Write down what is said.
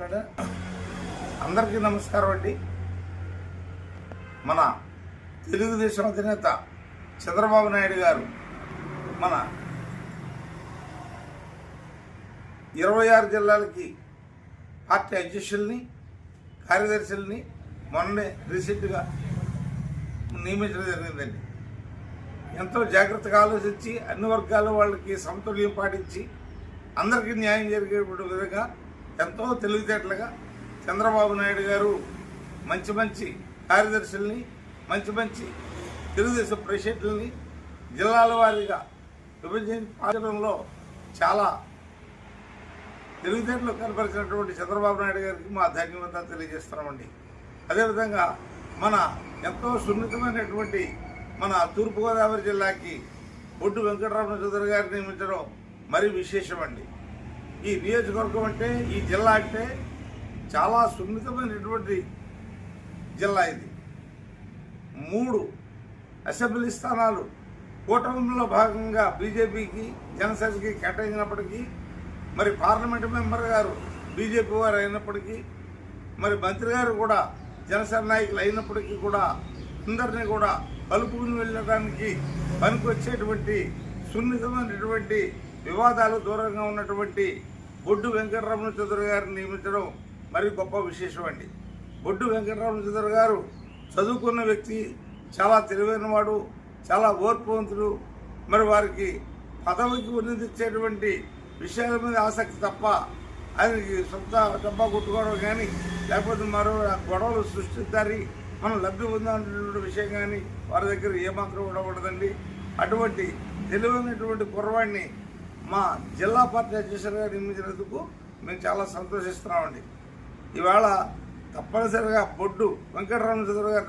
మాట్లాడా. అందరికీ నమస్కారం అండి. మన తెలుగుదేశం అధినేత చంద్రబాబు నాయుడు గారు మన ఇరవై ఆరు జిల్లాలకి పార్టీ అధ్యక్షుల్ని కార్యదర్శుల్ని మొన్నే రీసెంట్గా నియమించడం జరిగిందండి. ఎంతో జాగ్రత్తగా ఆలోచించి అన్ని వర్గాల వాళ్ళకి సమతుల్యం పాటించి అందరికీ న్యాయం జరిగేటువంటి విధంగా ఎంతో తెలివితేటలుగా చంద్రబాబు నాయుడు గారు మంచి మంచి కార్యదర్శుల్ని మంచి మంచి తెలుగుదేశం ప్రెసిడెంట్లని జిల్లాల వారీగా విభజించడంలో చాలా తెలివితేటలు కనపరిచినటువంటి చంద్రబాబు నాయుడు గారికి మా ధన్యవాదాలు తెలియజేస్తున్నామండి. అదేవిధంగా మన ఎంతో సున్నితమైనటువంటి మన తూర్పుగోదావరి జిల్లాకి బొడ్డు వెంకటరమణ చౌదరి గారిని నియమించడం మరీ విశేషమండి. ఈ నియోజకవర్గం అంటే ఈ జిల్లా అంటే చాలా సున్నితమైనటువంటి జిల్లా ఇది. మూడు అసెంబ్లీ స్థానాలు. కూటమిలో భాగంగా బీజేపీకి జనసేనకి కేటాయించినప్పటికీ మరి పార్లమెంట్ మెంబర్ గారు బీజేపీ వారు అయినప్పటికీ మరి మంత్రి గారు కూడా జనసేన నాయకులు అయినప్పటికీ కూడా అందరినీ కూడా కలుపుకుని వెళ్ళడానికి పనికొచ్చేటువంటి సున్నితమైనటువంటి వివాదాలు దూరంగా ఉన్నటువంటి బొడ్డు వెంకటరమణ చౌదరి గారిని నియమించడం మరి గొప్ప విశేషం అండి. బొడ్డు వెంకటరమణ చౌదరి గారు చదువుకున్న వ్యక్తి చాలా తెలివైనవాడు చాలా ఓర్పువంతుడు. మరి వారికి పదవికి ఉన్నదిచ్చేటువంటి విషయాల మీద ఆసక్తి తప్ప ఆయనకి సొంత డబ్బా కొట్టుకోవడం కానీ లేకపోతే మరో గొడవలు సృష్టిద్దారి మనం లబ్ధి పొందాలనేటువంటి విషయం కానీ వారి దగ్గర ఏమాత్రం ఉండకూడదండి. అటువంటి తెలివైనటువంటి కుర్రవాడిని మా జిల్లా పార్టీ అధ్యక్షులుగా నియమించినందుకు మేము చాలా సంతోషిస్తున్నామండి. ఇవాళ తప్పనిసరిగా బొడ్డు వెంకటరమణ చౌదరి గారు